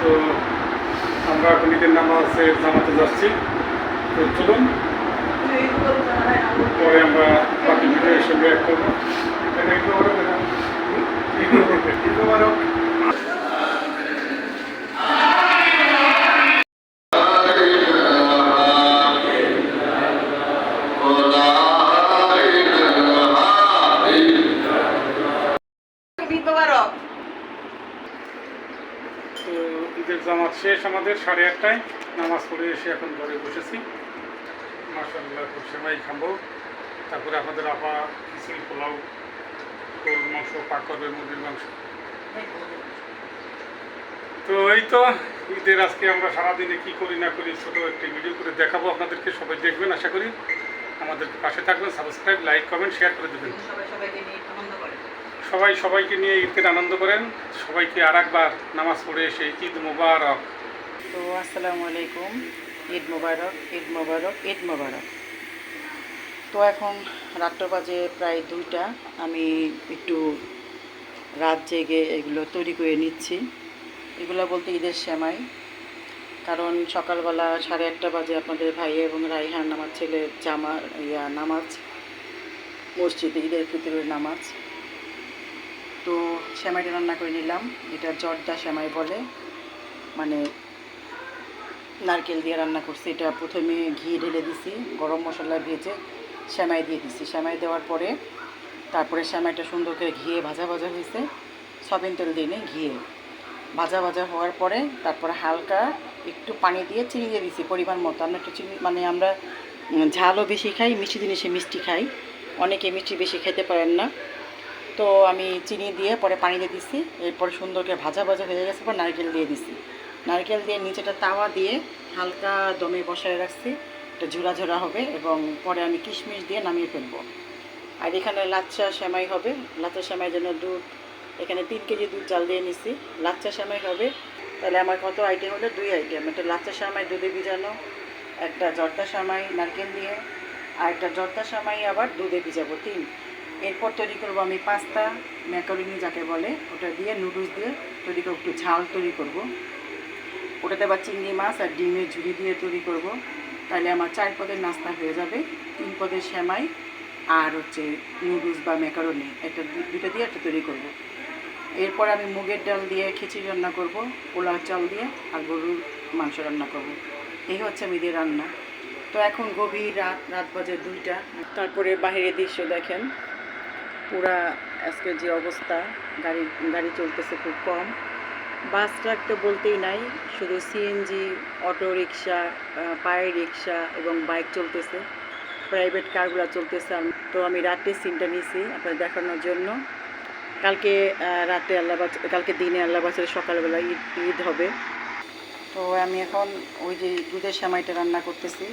তো আমরা এখন ঈদের নামাজে জামাতে যাচ্ছি। তো চলুন, পরে আমরা বাকি ভিডিও হিসেবে এক করব। এটা বড় করে ঈদ মোবারক। জামাত শেষ আমাদের সাড়ে আটটায়। নামাজ পড়ে এসে এখন ঘরে বসেছি। মাসাল্লাহ খুব সেমাই খাব। তারপরে আপনাদের আপা খিচুড়ি, পোলাও, গরুর মাংস, পাক করবে মুরগির মাংস। তো এই তো ঈদের আজকে আমরা সারাদিনে কি করি না করি ছোটো একটি ভিডিও করে দেখাবো আপনাদেরকে। সবাই দেখবেন, আশা করি। আমাদের পাশে থাকবেন সাবস্ক্রাইব লাইক কমেন্ট শেয়ার করে দেবেন। সবাই সবাইকে নিয়ে ঈদকে আনন্দ করেন। সবাইকে আর একবার নামাজ পড়ে এসে ঈদ মুবারক। তো আসসালামু আলাইকুম। ঈদ মোবারক ঈদ মোবারক, ঈদ মুবারক। তো এখন রাত্র বাজে প্রায় দুইটা। আমি একটু রাত জেগে এগুলো তৈরি করে নিচ্ছি। এগুলো বলতে ঈদের সেমাই। কারণ সকালবেলা সাড়ে আটটা বাজে আপনাদের ভাই এবং রাইহান, আমার ছেলের জামা, ইয়া, নামাজ, মসজিদে ঈদের ফিতরের নামাজ। তো সেমাইটা রান্না করে নিলাম। এটা জর্দা সেমাই বলে। মানে নারকেল দিয়ে রান্না করছি। এটা প্রথমে ঘি ঢেলে দিছি, গরম মশলা ভেজে সেমাই দিয়ে দিছি। সেমাই দেওয়ার পরে তারপরে সেমাইটা সুন্দর করে ঘিয়ে ভাজা ভাজা হয়েছে। সয়াবিন তেল দিয়ে নিয়ে ঘিয়ে। ভাজা ভাজা হওয়ার পরে তারপরে হালকা একটু পানি দিয়ে চিনি দিয়ে দিছি পরিমাণ মতো। আমরা একটু চিনি মানে আমরা ঝালও বেশি খাই, মিষ্টি জিনিসে মিষ্টি খাই। অনেকে মিষ্টি বেশি খেতে পারেন না। তো আমি চিনি দিয়ে পরে পানি দিয়ে দিছি। এরপরে সুন্দর করে ভাজা ভাজা হয়ে গেছে পর নারকেল দিয়ে দিছি। নারকেল দিয়ে নিচেটা তাওয়া দিয়ে হালকা দমে বসায় রাখছি এটা ঝোড়া ঝোড়া হবে এবং পরে আমি কিশমিশ দিয়ে নামিয়ে ফেলব। আর এখানে লাচ্চা সেমাই হবে। লাচ্চা সেমাই জন্য দুধ, এখানে তিন কেজি দুধ জাল দিয়ে নিছি। লাচ্চা সেমাই হবে। তাহলে আমার কত আইটেম হলো? দুই আইটেম। একটা লাচ্চা সেমাই দুধে ভিজানো, একটা জর্দা সেমাই নারকেল দিয়ে, আর একটা জর্দা সেমাই আবার দুধে ভিজাবো, তিন। এরপর তৈরি করব আমি পাস্তা, ম্যাকারনি যাকে বলে, ওটা দিয়ে নুডলস দিয়ে তৈরি করব, একটু ঝাল তৈরি করব। ওটাতে আবার চিংড়ি মাছ আর ডিমের ঝুড়ি দিয়ে তৈরি করব। তাহলে আমার চার পদের নাস্তা হয়ে যাবে, তিন পদের সেমাই আর হচ্ছে নুডলস বা ম্যাকারনি একটা দুটো দিয়ে একটা তৈরি করব। এরপর আমি মুগের ডাল দিয়ে খিচুড়ি রান্না করব, পোলাও চাল দিয়ে আর গরুর মাংস রান্না করব। এই হচ্ছে মেয়েদের রান্না। তো এখন গভীর রাত রাত বাজে দুইটা। তারপরে বাইরের দৃশ্য দেখেন। পুরা আজকে যে অবস্থা, গাড়ি গাড়ি চলতেছে খুব কম। বাস, ট্রাক তো বলতেই নাই, শুধু সিএনজি অটো রিক্সা পায়ে রিক্সা এবং বাইক চলতেছে। প্রাইভেট কারগুলো চলতেছে। তো আমি রাতে সিনটা নিয়েছি আপনার দেখানোর জন্য। কালকে রাতে আল্লাহ কালকে দিনে আল্লাহ বাচ্চার সকালবেলা ঈদ ঈদ হবে। তো আমি এখন ওই যে দুধের সেমাইটা রান্না করতেছি।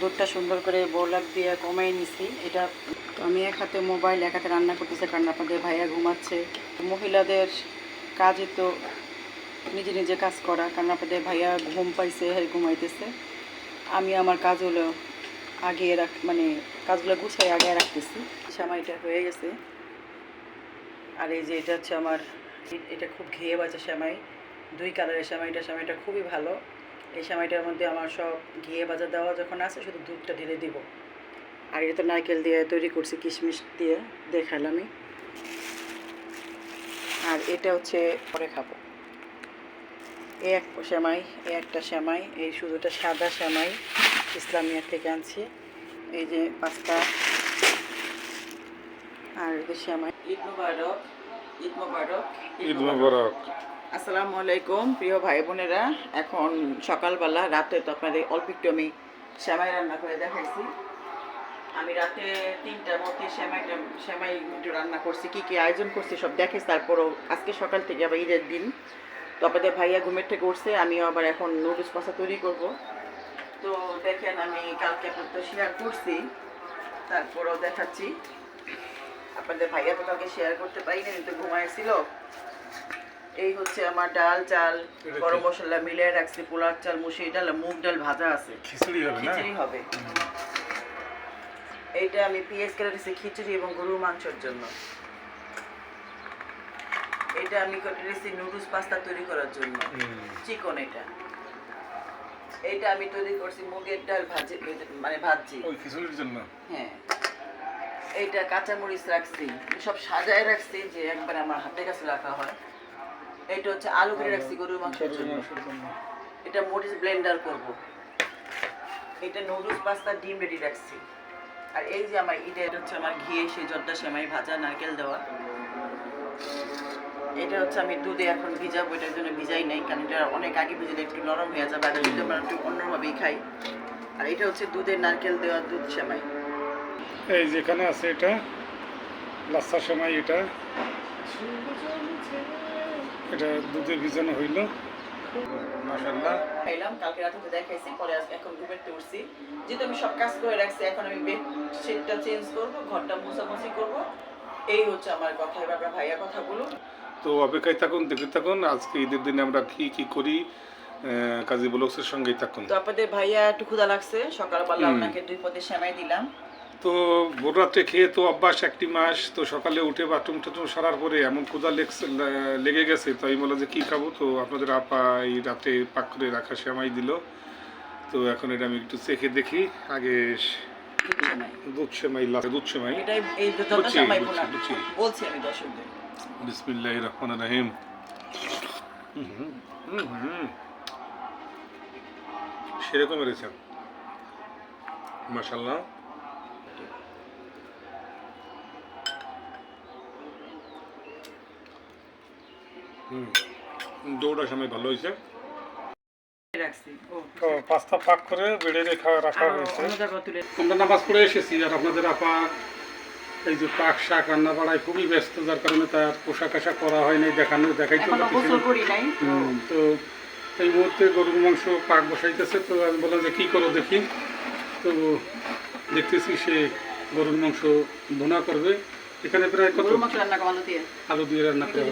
দুধটা সুন্দর করে বোলাক দিয়ে কমাই নিছি। এটা তো আমি এক হাতে মোবাইল, এক হাতে রান্না করতেছে, কারণ আপনাদের ভাইয়া ঘুমাচ্ছে। মহিলাদের কাজই তো নিজে নিজে কাজ করা, কারণ আপনাদের ভাইয়া ঘুম পাইছে হ্যাঁ ঘুমাইতেছে। আমি আমার কাজ হলো আগিয়ে রাখ মানে কাজগুলো গুছাই আগে রাখতেছি। সেমাইটা হয়ে গেছে। আর এই যে এটা হচ্ছে আমার, এটা খুব ঘিয়ে বাজে সেমাই দুই কালারের সেমাইটা সেমাইটা খুবই ভালো। এই সেমাইটার মধ্যে আমার সব ঘিয়ে বাজার দেওয়া যখন আছে শুধু দুধটা ঢেলে দিব। আর এটা তো নারকেল দিয়ে তৈরি করছি কিশমিশ দিয়ে দেখালামই আর এটা হচ্ছে পরে খাব। এই এক সেমাই এই একটা সেমাই এই শুধুটা সাদা সেমাই ইসলামিয়া থেকে আনছি। এই যে পাস্তা আর সেমাই। ঈদ মুবারক ঈদ মুবারক ঈদ মুবারক। আসসালামু আলাইকুম, প্রিয় ভাই বোনেরা। এখন সকালবেলা, রাতে তো আপনাদের অল্প একটু আমি সেমাই রান্না করে দেখাইছি। আমি রাতে তিনটার মধ্যে সেমাই একটু রান্না করছি, কী কী আয়োজন করছি সব দেখেছি তারপরও আজকে সকাল থেকে আবার ঈদের দিন। তো আপনাদের ভাইয়া ঘুমের থেকে উঠছে, আমিও আবার এখন নুডলস পাস্তা তৈরি করব। তো দেখেন, আমি কালকে আপনার তো শেয়ার করছি, তারপরও দেখাচ্ছি। আপনাদের ভাইয়া তো কালকে শেয়ার করতে পারিনি কিন্তু ঘুমাইছিল এই হচ্ছে আমার ডাল চাল গরম মশলা মিলিয়ে রাখছি পোলার চাল মুসুরি ডাল মুগ ডাল ভাজা আছে। খিচুড়ি হবে না? খিচুড়ি হবে। এইটা আমি পেঁয়াজ কেটে দিচ্ছি খিচুড়ি এবং গরুর মাংসের জন্য। এটা আমি করেছি নুডলস পাস্তা তৈরি করার জন্য। চিকন এটা। এটা আমি তৈরি করছি মুগের ডাল ভাজি মানে ভাজি। ওই খিচুড়ির জন্য? হ্যাঁ। এইটা কাঁচামরিচ রাখছি। সব সাজায় রাখছি যে একবার আমার হাতের কাছে রাখা হয়। এটা হচ্ছে আলু কেটে রাখছি গরুর মাংসের জন্য। এটা মরিচ ব্লেন্ডার করব। এটা নুডলস পাস্তা ডিম রেডি রাখছি। আর এই যে আমার এটা এটা হচ্ছে আমার ঘিয়ে সেই জর্দা সেমাই ভাজা নারকেল দেওয়া। এটা হচ্ছে আমি দুধে এখন ভিজাবো এটার জন্য ভিজাই নাই কারণ এটা অনেক আগে ভিজলে একটু নরম হয়ে যাবে আর যদি আমরা একটু অন্যভাবেই খাই। আর এটা হচ্ছে দুধের নারকেল দেওয়া দুধ সেমাই। এই যেখানে আছে এটা লাচ্ছা সময় এটা। এটা দুধে ভিজানো হইল। খাইলাম কালকে রাতে দেখাইছি পরে আজকে এখন ঘুমেতে উঠছি যেহেতু আমি সব কাজ করে রাখছি এখন আমি বেড শিটটা চেঞ্জ করব ঘরটা মোছামুছি করব। এই হচ্ছে আমার কথা এবার ভাইয়া কথা বলুন। তো অপেক্ষায় থাকুন দেখতে থাকুন আজকে ঈদের দিনে আমরা কি কি করি কাজী ব্লগসের সঙ্গেই থাকুন। তো আপনাদের ভাইয়া একটু ক্ষুধা লাগছে সকালবেলা। আপনাকে দুই পদে সেমাই দিলাম। তো ভোর রাত্রে খেয়ে তো অভ্যাস একটি মাস তো সকালে উঠে বাথরুম টাথরুম সারার পরে এমন লেগছে লেগে গেছে তো আমি বললাম যে কী খাব? তো আপনাদের আপা এই রাতে পাক করে রাখা সেমাই দিল। তো এখন এটা আমি একটু চেখে দেখি। আগে দুধ সেমাই। দুধ সেমাই দুধ বিসমিল্লাহ রহমান রাহিম। সেরকম রয়েছে। মাসাল্লাহ দৌড়ার সময় ভালো হয়েছে। তো পাস্তা পাক করে বেড়ে রেখা রাখা হয়েছে। আমরা নামাজ পড়ে এসেছি আর আপনাদের আপা এই যে পাক শাক রান্না বাড়ায় খুবই ব্যস্ত যার কারণে তার পোশাক আশাক করা হয় দেখানো দেখাইতে তো এই মুহূর্তে গরুর মাংস পাক বসাইতেছে তো আমি বললাম যে কী করো দেখি। তো দেখতেছি সে গরুর মাংস বোনা করবে। এখানে প্রায় কত? আলু দিয়ে রান্না করা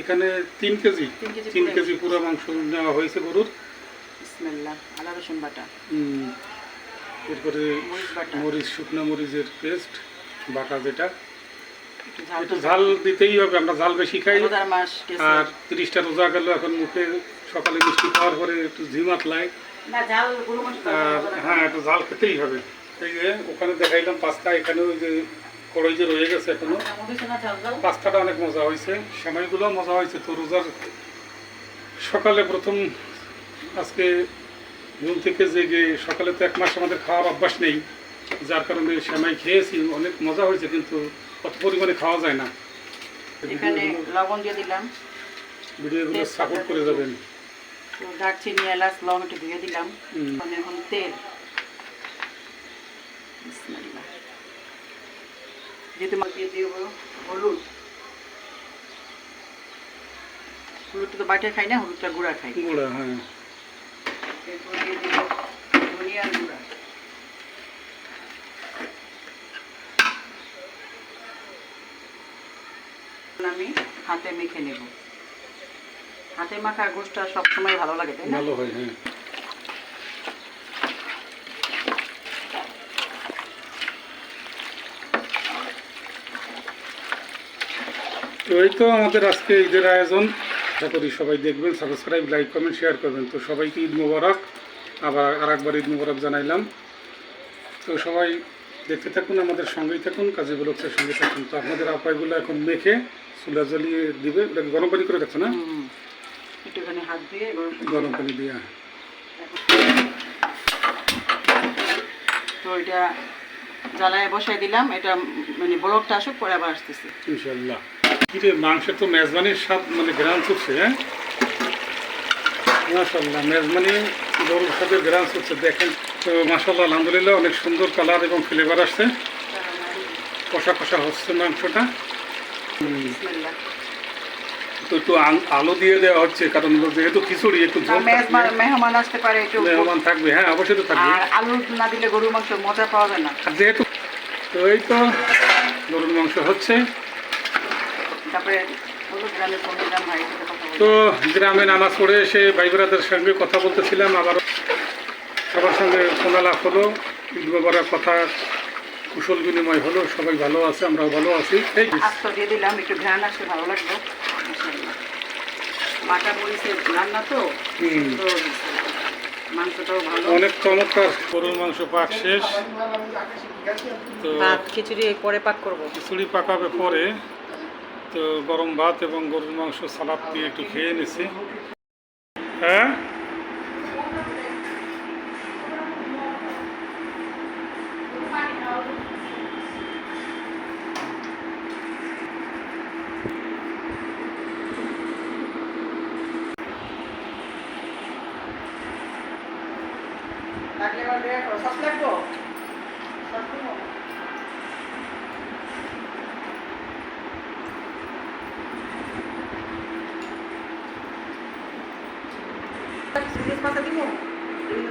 এখানে তিন কেজি তিন কেজি পুরো। মাংস নেওয়া হয়েছে গরুর। বিসমিল্লাহ আদা রসুন বাটা। এরপরে মরিচ শুকনো মরিচের পেস্ট বাটা যেটা। একটু ঝাল দিতেই হবে আমরা ঝাল বেশি খাই। আর তিরিশটা রোজা গেল এখন মুখে সকালে মিষ্টি খাওয়ার পরে একটু ঝিমাত লাগে আর হ্যাঁ একটু ঝাল খেতেই হবে। এই যে ওখানে দেখাইলাম পাস্তা এখানে ওই যে কড়াই যে রয়ে গেছে এখনও। পাস্তাটা অনেক মজা হয়েছে সেমাইগুলো মজা হয়েছে তো রোজার সকালে প্রথম আজকে ঘুম থেকে জেগে সকালে তো এক মাস আমাদের খাওয়ার অভ্যাস নেই যার কারণে সেমাই খেয়েছি অনেক মজা হয়েছে কিন্তু অত পরিমাণে খাওয়া যায় না। লবণ দিয়ে দিলাম। ভিডিওগুলো সাপোর্ট করে যাবেন। দারচিনি এলাচ লবণ একটু ধুয়ে দিলাম। এখন এখন তেল। যেহেতু মাছ দিয়ে হলুদ। হলুদটা তো বাটে খাই না হলুদটা গুঁড়া খাই। গুঁড়া হ্যাঁ। এরপর দিয়ে দিব ধনিয়ার গুঁড়া। আমি হাতে মেখে নেব। হাতে মাখা গোষ্ঠটা সবসময় ভালো লাগে তাই না? ভালো হয় হ্যাঁ। তো এই তো আমাদের আজকে ঈদের আয়োজন আশা করি সবাই দেখবেন সাবস্ক্রাইব লাইক কমেন্ট শেয়ার করবেন। তো সবাইকে ঈদ মোবারক। আবার আর একবার ঈদ মোবারক জানাইলাম। তো সবাই দেখতে থাকুন আমাদের সঙ্গেই থাকুন কাজী ব্লগসের সঙ্গে থাকুন। তো আপনাদের আপাইগুলো এখন মেখে চুলা জ্বলিয়ে দিবে। গরম পানি করে রাখছো না? একটুখানি হাত দিয়ে গরম পানি দিয়ে তো এটা জ্বালায় বসাই দিলাম। এটা মানে বরফটা আসুক পরে আবার আসতেছি। ইনশাল্লাহ কিরে মাংসের তো মেজবানির স্বাদ মানে গ্রাম ছুটছে হ্যাঁ? মাশাল্লাহ মেজবানি গরুর স্বাদের গ্রাম ছুটছে। দেখেন তো মাশাল্লাহ আলহামদুলিল্লাহ অনেক সুন্দর কালার এবং ফ্লেভার আসছে। কষা কষা হচ্ছে মাংসটা। তো একটু আলু দিয়ে দেওয়া হচ্ছে কারণ যেহেতু খিচুড়ি একটু মেহমান আসতে পারে একটু মেহমান থাকবে হ্যাঁ অবশ্যই তো থাকবে। আলু না দিলে গরুর মাংস মজা পাওয়া যায় না। যেহেতু তো এই তো গরুর মাংস হচ্ছে। তো গ্রামে নামাজ পড়ে এসে ভাই বোনাদের সঙ্গে কথা বলতেছিলাম আবার সবার সঙ্গে ফোনালাপ হলো ঈদ মোবারক কথা কুশল বিনিময় হলো সবাই ভালো আছে আমরাও ভালো আছি। এই আস্ত দিয়ে দিলাম একটু ঘ্রাণ আসতে ভালো লাগল মাশাআল্লাহ। মরিচের রান্না তো। মাংসটাও ভালো। অনেক চমৎকার। গরুর মাংস পাক শেষ। তো খিচুড়ি পরে পাক করব। খিচুড়ি পাকাবে পরে। তো গরম ভাত এবং গরুর মাংস সালাদ দিয়ে একটু খেয়ে নিছি। হ্যাঁ লাগলে আবার বের করো সস লাগবো সস দিবো? চিংড়ির পাতা দিব?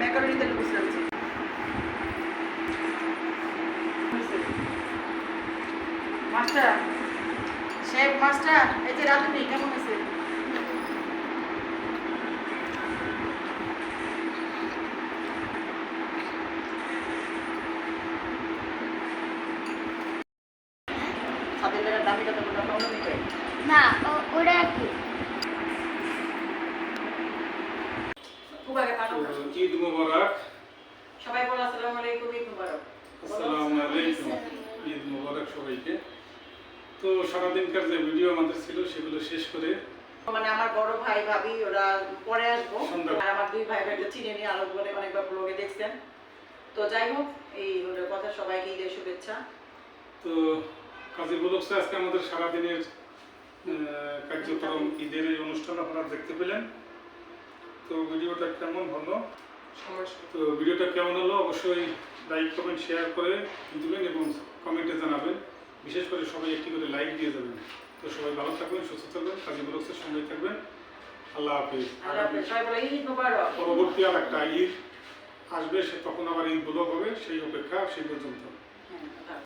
ম্যাকারনি তেলে বুঝতে পারছি মাস্টার, শেফ, মাস্টার, এই যে রাঁধুনি, কেমন আছে সাদের টাকার দামি কত করে পাউন্ড নিবে না ও- ওরা কি খুব আগে তো পাঠাবো ঈদ মুবারক সবাই বলো আসসালামু আলাইকুম ঈদ মুবারক আসসালামু আলাইকুম ঈদ সবাইকে। তো সারাদিনকার যে ভিডিও আমাদের ছিল সেগুলো শেষ করে মানে আমার বড় ভাই ভাবি ওরা পরে আসব। আর আমার দুই ভাই ভাইকে চিনে নিয়ে আলোক বলে অনেকবার ব্লগে দেখছেন। তো যাই হোক এই হলো কথা। সবাইকে ঈদের শুভেচ্ছা। তো কাজী বলকসে আজকে আমাদের সারাদিনের কার্যক্রম ঈদের এই অনুষ্ঠান আপনারা দেখতে পেলেন। তো ভিডিওটা কেমন হলো? তো ভিডিওটা কেমন হলো? অবশ্যই লাইক কমেন্ট শেয়ার করে দিবেন এবং কমেন্টে জানাবেন। বিশেষ করে সবাই একটি করে লাইক দিয়ে যাবেন তো সবাই ভালো থাকবেন সুস্থ থাকবেন কাজী বলকসের সঙ্গে থাকবেন। আল্লাহ হাফিজ। পরবর্তী আর একটা ঈদ আসবে সে তখন আবার ঈদ ব্লগ হবে সেই অপেক্ষা সেই পর্যন্ত।